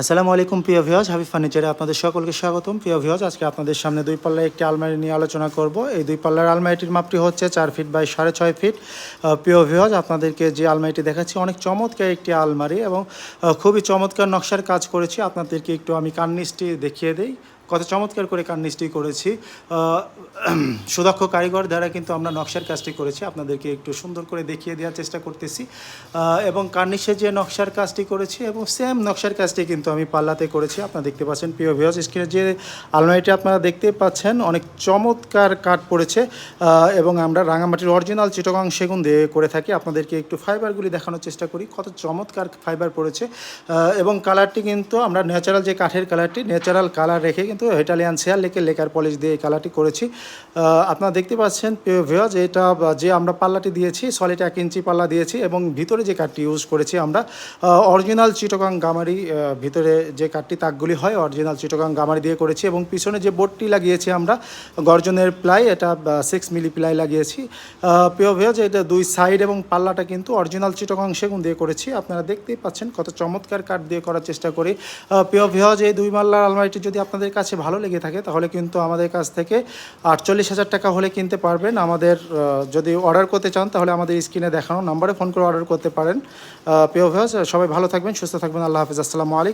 আসসালামু আলাইকুম, প্রিয় ভিওজ হাবি ফার্নিচারে আপনাদের সকলকে স্বাগতম। প্রিয় ভিওজ আজকে আপনাদের সামনে দুই পাল্লার একটি আলমারি নিয়ে আলোচনা করব। এই দুই পাল্লার আলমারিটির মাপটি হচ্ছে চার ফিট বাই সাড়ে ছয় ফিট প্রিয় ভিওজ আপনাদেরকে যে আলমারিটি দেখাচ্ছি, অনেক চমৎকার একটি আলমারি এবং খুবই চমৎকার নকশার কাজ করেছি। আপনাদেরকে একটু আমি কার্নিসটি দেখিয়ে দেই। কত চমৎকার করে কার্নিসটি করেছি। সুদক্ষ কারিগর দ্বারা কিন্তু আমরা নকশার কাজটি করেছি। আপনাদেরকে একটু সুন্দর করে দেখিয়ে দেওয়ার চেষ্টা করতেছি। এবং কার্নিশে যে নকশার কাজটি করেছি এবং সেম নকশার কাজটি কিন্তু আমি পাল্লাতে করেছি। আপনারা দেখতে পাচ্ছেন প্রিয় ভিউজ স্ক্রিনে যে আলমারিটি আপনারা দেখতে পাচ্ছেন, অনেক চমৎকার কাঠ পড়েছে। এবং আমরা রাঙামাটির অরিজিনাল চিটগাং সেগুন দিয়ে করে থাকি। আপনাদেরকে একটু ফাইবারগুলি দেখানোর চেষ্টা করি। কত চমৎকার ফাইবার পড়েছে। এবং কালারটি কিন্তু আমরা ন্যাচারাল যে কাঠের কালারটি ন্যাচারাল কালার রেখে কিন্তু ইটালিয়ান শেয়ার লেকে লেকার পলিশ দিয়ে এই কালারটি করেছি। আপনারা দেখতে পাচ্ছেন ভিউজ এটা যে আমরা পাল্লাটি দিয়েছি সলিড এক ইঞ্চি পাল্লা দিয়েছি এবং ভিতরে যে কাঠটি ইউজ করেছি আমরা অরিজিনাল চিটগাং গামারি ভিতরে যে কাঠটি তাকগুলি হয় অরিজিনাল চিটগাং গামারি দিয়ে করেছি এবং পিছনে যে বোর্ডটি লাগিয়েছি আমরা, গর্জনের প্লাই, এটা সিক্স মিলি প্লাই লাগিয়েছি। প্রিয় ভিউজ এটা দুই সাইড এবং পাল্লাটা কিন্তু অরিজিনাল চিটগাং সেগুন দিয়ে করেছি। আপনারা দেখতেই পাচ্ছেন কত চমৎকার কাঠ দিয়ে করার চেষ্টা করি। প্রিয় ভিউজ এই দুই মাল্লার আলমারিটি যদি আপনাদের কাছে ভালো লেগে থাকে, তাহলে কিন্তু আমাদের কাছ থেকে আটচল্লিশ হাজার টাকা হলে কিনতে পারবেন। আমাদের যদি অর্ডার করতে চান, তাহলে আমাদের স্ক্রিনে দেখানো নাম্বারে ফোন করে অর্ডার করতে পারেন। ভিউজ সবাই ভালো থাকবেন, সুস্থ থাকবেন, আল্লাহ হাফিজ, আসসালামু আলাইকুম।